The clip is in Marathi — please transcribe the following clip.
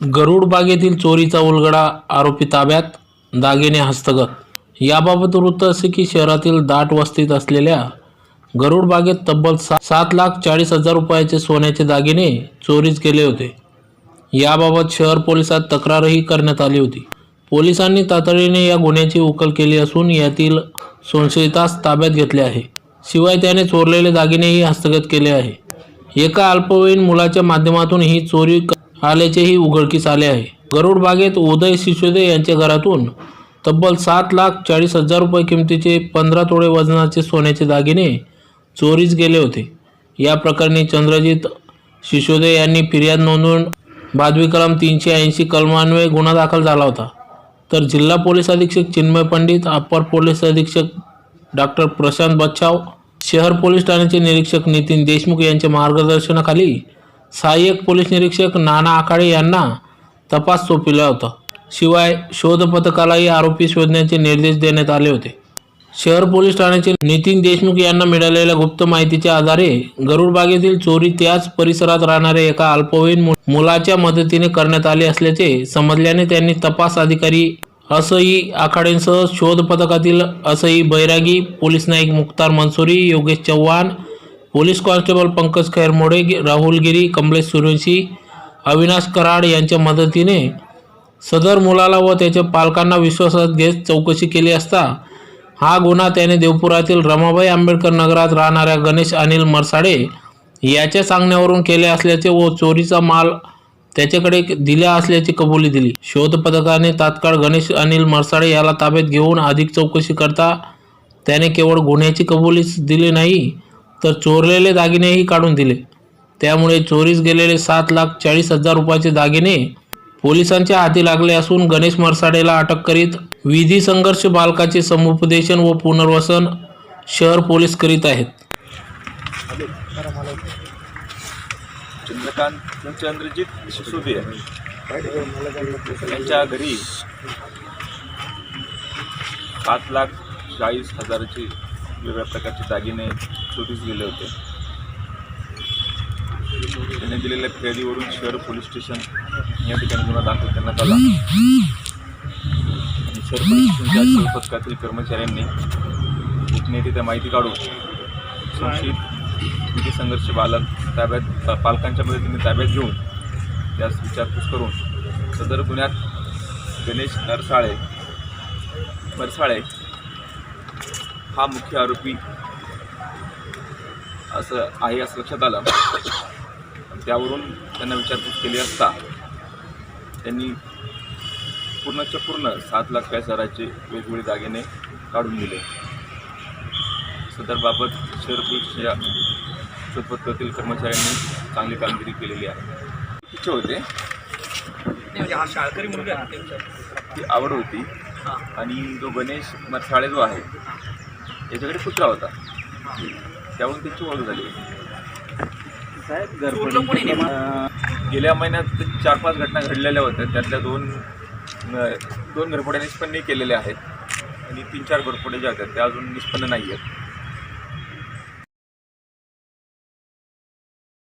गरुड बागेतील चोरीचा उलगडा आरोपी ताब्यात दागिने हस्तगत. याबाबत वृत्त असे की शहरातील दाट वस्तीत असलेल्या गरुड बागेत तब्बल सा सात लाख चाळीस हजार रुपयाचे सोन्याचे दागिने चोरीच केले होते. याबाबत शहर पोलिसात तक्रारही करण्यात आली होती. पोलिसांनी तातडीने या गुन्ह्याची उकल केली असून यातील संशयितास ताब्यात घेतले आहे. शिवाय त्याने चोरलेले दागिनेही हस्तगत केले आहे. एका अल्पवयीन मुलाच्या माध्यमातून ही चोरी आल्याचेही उघडकीस आले आहे. गरुड बागेत उदय सिसोदे यांच्या घरातून तब्बल सात लाख चाळीस हजार रुपये किमतीचे पंधरा तोळे वजनाचे सोन्याचे दागिने चोरीस गेले होते. या प्रकरणी चंद्रजित सिसोदे यांनी फिर्याद नोंदवून भादवी कलम तीनशे ऐंशी कलमान्वये गुन्हा दाखल झाला होता. तर जिल्हा पोलीस अधीक्षक चिन्मय पंडित अप्पर पोलीस अधीक्षक डॉक्टर प्रशांत बच्छाव शहर पोलीस ठाण्याचे निरीक्षक नितीन देशमुख यांच्या मार्गदर्शनाखाली सहाय्यक पोलीस निरीक्षक नाना आखाडे यांना तपास सोपविला होता. शिवाय शोध पथकालाही आरोपी शोधण्याचे निर्देश देण्यात आले होते. शहर पोलीस ठाण्याचे नितीन देशमुख यांना मिळालेल्या गुप्त माहितीच्या आधारे गरुडबागेतील चोरी त्याच परिसरात राहणाऱ्या एका अल्पवयीन मुलाच्या मदतीने करण्यात आली असल्याचे समजल्याने त्यांनी तपास अधिकारी असई आखाडेंसह शोध पथकातील असई Bairagi police Naik Mukhtar Mansuri Yogesh Chavan police constable Pankaj Khairmode Rahul Giri Kamlesh Suryavanshi Avinash Karad यांच्या मदतीने सदर मुलाला व त्याच्या पालकांना विश्वासात घेत चौकशी केली असता हा गुन्हा त्याने देवपुरातील रमाबाई आंबेडकर नगरात राहणाऱ्या गणेश अनिल मरसाडे याच्या सांगण्यावरून केले असल्याचे व चोरीचा माल त्याच्याकडे दिला असल्याची कबुली दिली. शोध पथकाने तात्काळ गणेश अनिल मरसाडे याला ताब्यात घेऊन अधिक चौकशी करता त्याने केवळ गुन्ह्याची कबुलीच दिली नाही तर चोरलेले दागिनेही काढून दिले. त्यामुळे चोरीस गेलेले सात लाख चाळीस हजार रुपयाचे दागिने पोलिसांच्या हाती लागले असून गणेश मरसाडेला अटक करीत विधी संघर्ष बालकाचे समुपदेशन व पुनर्वसन शहर पोलीस करीत आहेत. चंद्रकांत चंद्रजित यांच्या घरी सात लाख चाळीस हजाराचे वेगवेगळ्या प्रकारचे दागिने चोरीस गेले होते. त्यांनी दिलेल्या फिर्यादीवरून शहर पोलीस स्टेशन या ठिकाणी गुन्हा दाखल करण्यात आला. आणि शहर पोलीस स्टेशनच्या पथकातील कर्मचाऱ्यांनी गोपनीयतेच्या माहिती काढून संशयित विधी संघर्ष बालक ताब्यात पालकांच्या मदतीने ताब्यात घेऊन त्यास विचारपूस करून सदर गुन्ह्यात गणेश नरसाळे नरसाळे हा मुख्य आरोपी असं आहे असं लक्षात आलं. त्यावरून त्यांना विचारपूस केली असता त्यांनी पूर्णच्या पूर्ण सात लाख चाळीस हजाराचे वेगवेगळे दागिने काढून दिले. सदरबाबत शहर पोलीसच्या शोधपथकातील कर्मचाऱ्यांनी चांगली कामगिरी केलेली आहे. इच्छा होते. म्हणजे हा ती आवड होती. आणि जो गणेश मरसाळे जो आहे याच्याकडे कुत्रा होता. त्यावरून त्यांची ओळख झाली? गेल्या महिन्यात चार पाच घटना घडलेल्या होत्या. त्यातल्या दोन दोन घरफोड्या निष्पन्न केलेल्या आहेत. आणि तीन चार घरफोड्या ज्या होत्या त्या अजून निष्पन्न नाही आहेत